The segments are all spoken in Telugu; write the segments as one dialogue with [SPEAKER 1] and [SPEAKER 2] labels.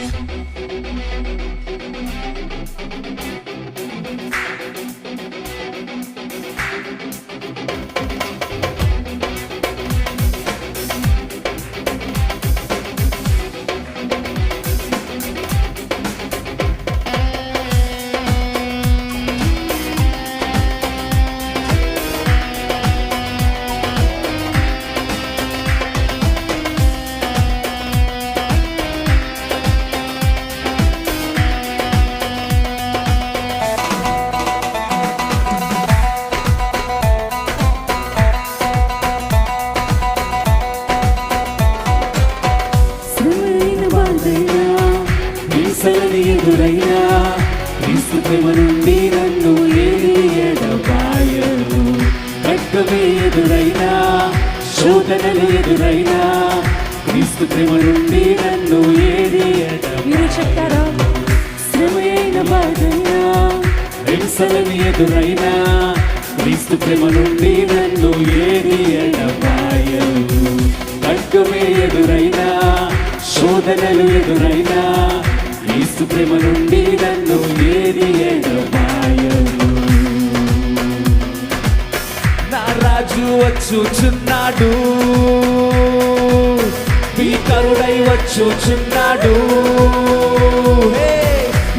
[SPEAKER 1] Thank
[SPEAKER 2] you. ఎదురైనా క్రీస్తు ప్రేమ నుండి నన్ను ఏది
[SPEAKER 1] మీరు చెప్తారా? శ్రమైన బాధైనా
[SPEAKER 2] హింసలని ఎదురైనా క్రీస్తు ప్రేమ నుండి నన్ను ఏది ఎడబాయను ఖడ్గమే ఎదురైనా శోధనలు ఎదురైనా క్రీస్తు ప్రేమ నుండి నన్ను ఏది ఎడబాయను నా రాజు వచ్చుచున్నాడు. కుమారుడై వచ్చుచున్నాడు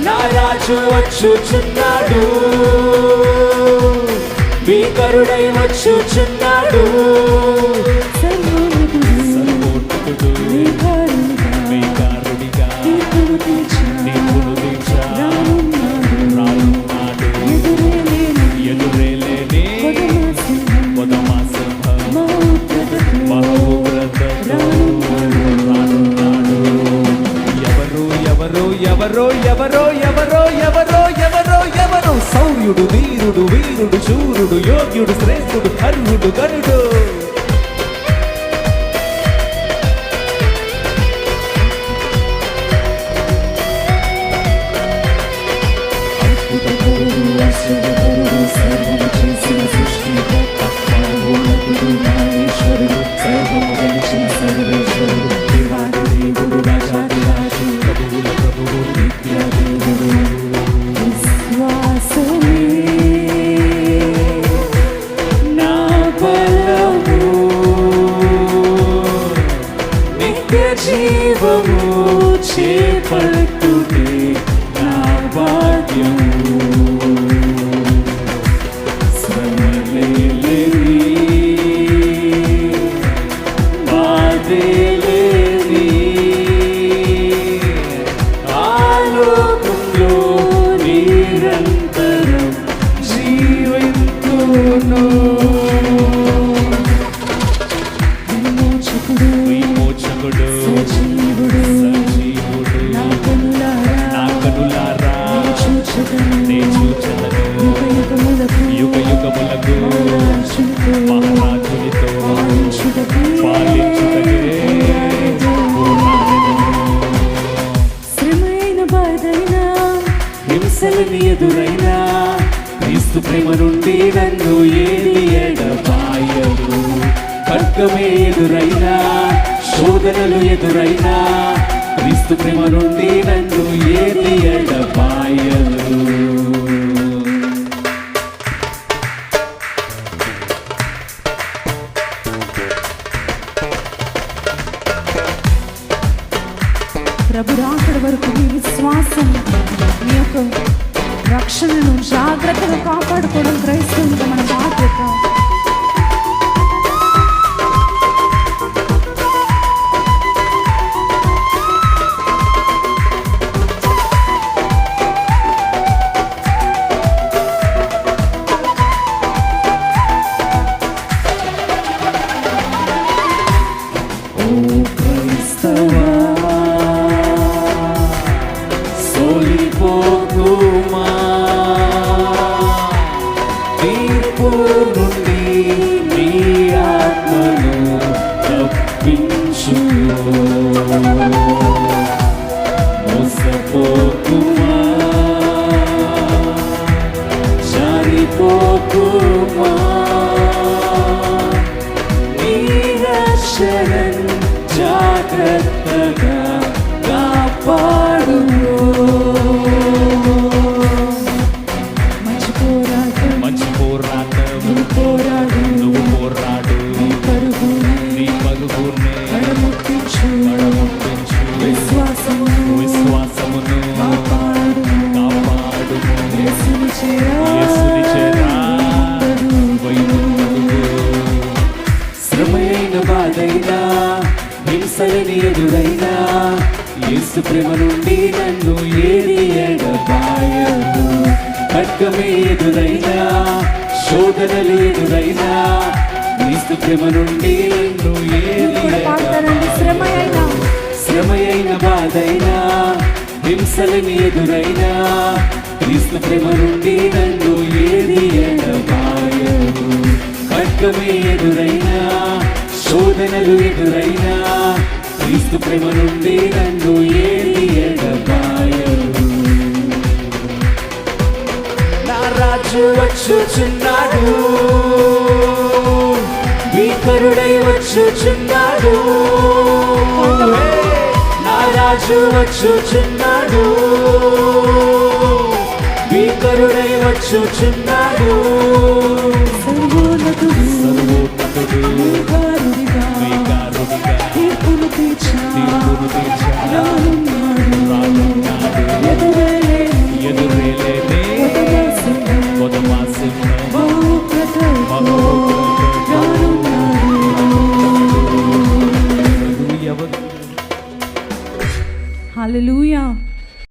[SPEAKER 2] నా రాజు వచ్చుచున్నాడు భీకరుడై వచ్చుచున్నాడు యోగ్యుడు శ్రేష్ఠుడు అర్హుడు గరుడు. చేపట్టుటే నా భాగ్యము నిరంతరం జీవింతును.
[SPEAKER 1] విమోచకుడు,
[SPEAKER 2] విమోచకుడు. ప్రేమ నుండి నన్ను ఏది ఎడబాయదు ఖడ్గమే ఎదురైనా శోధనలు ఎదురైనా క్రీస్తు ప్రేమ నుండి నన్ను ఏది ఎడబాయదు
[SPEAKER 1] ప్రభు రాకడ వరకు మీ విశ్వాసం మీ యొక్క రక్షణను జాగ్రత్తగా కాపాడుకోవడం క్రైస్తవులుగా మన బాధ్యత.
[SPEAKER 2] యేసు ప్రేమ నుండి నన్ను ఏది ఎడబాయదు. ఖడ్గమే ఎదురైనా శోధనలు ఎదురైనా క్రీస్తు ప్రేమ నుండి నన్ను ఏది
[SPEAKER 1] కూడా పాడతారండి శ్రమ అయినా
[SPEAKER 2] శ్రమ అయిన బాధైనా హింసలని ఎదురైనా క్రీస్తు ప్రేమ నుండి నన్ను ఏది ఎడబాయదు. ఖడ్గమే ఎదురైనా శోధనలు ఎదురైనా క్రీస్తు ప్రేమ నుండి నన్ను ఏది ఎడబాయదు నా రాజు వచ్చుచున్నాడు. భీకరుడై వచ్చుచున్నాడు. నా రాజు వచ్చుచున్నాడు. భీకరుడై వచ్చుచున్నాడు.